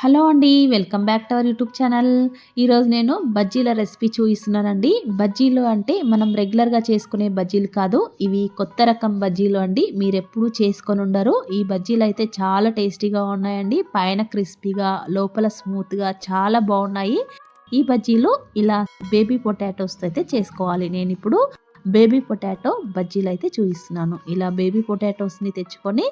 Hello అండి welcome back to our YouTube channel. ఈరోజు నేను బజ్జీల రెసిపీ చూపిస్తున్నానండి. బజ్జీలు అంటే మనం రెగ్యులర్గా చేసుకునే బజ్జీలు కాదు ఇవి కొత్త రకం బజ్జీలు అండి. మీరు ఎప్పుడు చేసుకొని ఉండరు. ఈ బజ్జీలు అయితే చాలా టేస్టీగా ఉన్నాయండి. పైన క్రిస్పీగా లోపల స్మూత్గా చాలా బాగున్నాయి. ఈ బజ్జీలు ఇలా బేబీ పొటాటోస్తో అయితే చేసుకోవాలి. నేను ఇప్పుడు బేబీ పొటాటో బజ్జీలు అయితే చూపిస్తున్నాను. ఇలా బేబీ పొటాటోస్ని తెచ్చుకొని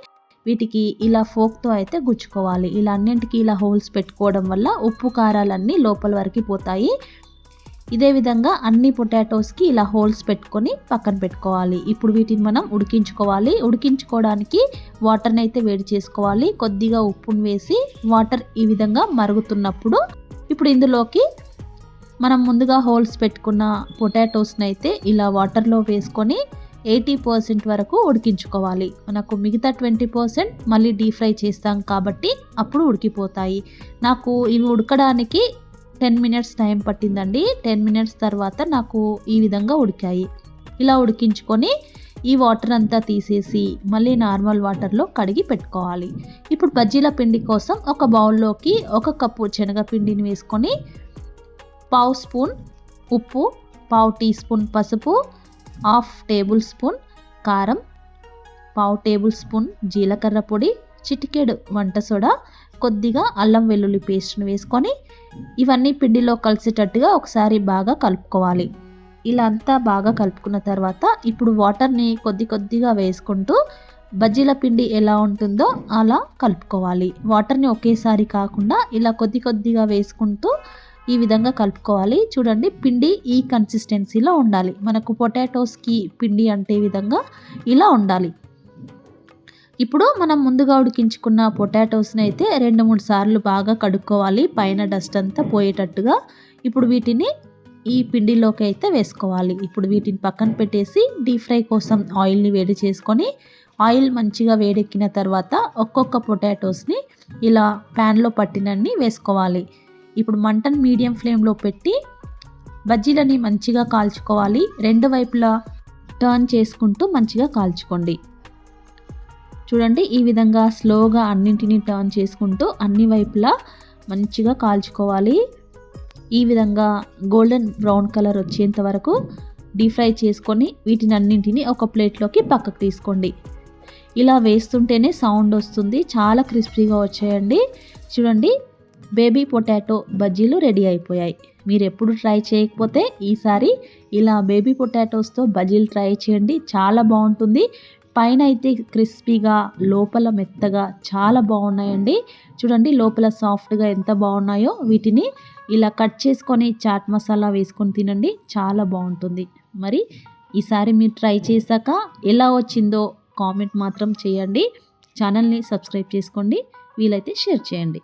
వీటికి ఇలా ఫోక్తో అయితే గుచ్చుకోవాలి. ఇలా అన్నింటికి ఇలా హోల్స్ పెట్టుకోవడం వల్ల ఉప్పు కారాలన్నీ లోపల వరకు పోతాయి. ఇదే విధంగా అన్ని పొటాటోస్కి ఇలా హోల్స్ పెట్టుకొని పక్కన పెట్టుకోవాలి. ఇప్పుడు వీటిని మనం ఉడికించుకోవాలి. ఉడికించుకోవడానికి వాటర్ని అయితే వేడి చేసుకోవాలి. కొద్దిగా ఉప్పును వేసి వాటర్ ఈ విధంగా మరుగుతున్నప్పుడు ఇప్పుడు ఇందులోకి మనం ముందుగా హోల్స్ పెట్టుకున్న పొటాటోస్ని అయితే ఇలా వాటర్లో వేసుకొని ఎయిటీ పర్సెంట్ వరకు ఉడికించుకోవాలి. మనకు మిగతా ట్వంటీ పర్సెంట్ మళ్ళీ డీప్ ఫ్రై చేస్తాం కాబట్టి అప్పుడు ఉడికిపోతాయి. నాకు ఇవి ఉడకడానికి టెన్ మినిట్స్ టైం పట్టిందండి. టెన్ మినిట్స్ తర్వాత నాకు ఈ విధంగా ఉడికాయి. ఇలా ఉడికించుకొని ఈ వాటర్ అంతా తీసేసి మళ్ళీ నార్మల్ వాటర్లో కడిగి పెట్టుకోవాలి. ఇప్పుడు బజ్జీల పిండి కోసం ఒక బౌల్లోకి ఒక కప్పు శనగపిండిని వేసుకొని పావు స్పూన్ ఉప్పు పావు టీ స్పూన్ పసుపు హాఫ్ టేబుల్ స్పూన్ కారం పావు టేబుల్ స్పూన్ జీలకర్ర పొడి చిటికెడు వంట సోడా కొద్దిగా అల్లం వెల్లుల్లి పేస్ట్ను వేసుకొని ఇవన్నీ పిండిలో కలిసేటట్టుగా ఒకసారి బాగా కలుపుకోవాలి. ఇలా అంతా బాగా కలుపుకున్న తర్వాత ఇప్పుడు వాటర్ని కొద్ది కొద్దిగా వేసుకుంటూ బజ్జీల పిండి ఎలా ఉంటుందో అలా కలుపుకోవాలి. వాటర్ని ఒకేసారి కాకుండా ఇలా కొద్ది కొద్దిగా వేసుకుంటూ ఈ విధంగా కలుపుకోవాలి. చూడండి పిండి ఈ కన్సిస్టెన్సీలో ఉండాలి. మనకు పొటాటోస్కి పిండి అంటే విధంగా ఇలా ఉండాలి. ఇప్పుడు మనం ముందుగా ఉడికించుకున్న పొటాటోస్ని అయితే రెండు మూడు సార్లు బాగా కడుక్కోవాలి. పైన డస్ట్ అంతా పోయేటట్టుగా. ఇప్పుడు వీటిని ఈ పిండిలోకి అయితే వేసుకోవాలి. ఇప్పుడు వీటిని పక్కన పెట్టేసి డీప్ ఫ్రై కోసం ఆయిల్ని వేడి చేసుకొని ఆయిల్ మంచిగా వేడెక్కిన తర్వాత ఒక్కొక్క పొటాటోస్ని ఇలా ప్యాన్లో పట్టినన్ని వేసుకోవాలి. ఇప్పుడు మంటను మీడియం ఫ్లేమ్లో పెట్టి బజ్జీలని మంచిగా కాల్చుకోవాలి. రెండు వైపులా టర్న్ చేసుకుంటూ మంచిగా కాల్చుకోండి. చూడండి ఈ విధంగా స్లోగా అన్నింటినీ టర్న్ చేసుకుంటూ అన్ని వైపులా మంచిగా కాల్చుకోవాలి. ఈ విధంగా గోల్డెన్ బ్రౌన్ కలర్ వచ్చేంత వరకు డీప్ ఫ్రై చేసుకొని వీటిని అన్నింటినీ ఒక ప్లేట్లోకి పక్కకు తీసుకోండి. ఇలా వేస్తుంటేనే సౌండ్ వస్తుంది. చాలా క్రిస్పీగా వచ్చాయండి. చూడండి బేబీ పొటాటో బజ్జీలు రెడీ అయిపోయాయి. మీరు ఎప్పుడు ట్రై చేయకపోతే ఈసారి ఇలా బేబీ పొటాటోస్తో బజ్జీలు ట్రై చేయండి. చాలా బాగుంటుంది. పైన అయితే క్రిస్పీగా లోపల మెత్తగా చాలా బాగున్నాయండి. చూడండి లోపల సాఫ్ట్గా ఎంత బాగున్నాయో వీటిని ఇలా కట్ చేసుకొని చాట్ మసాలా వేసుకొని తినండి. చాలా బాగుంటుంది. మరి ఈసారి మీరు ట్రై చేశాక ఎలా వచ్చిందో కామెంట్ మాత్రం చేయండి. ఛానల్ని సబ్స్క్రైబ్ చేసుకోండి. వీలైతే షేర్ చేయండి.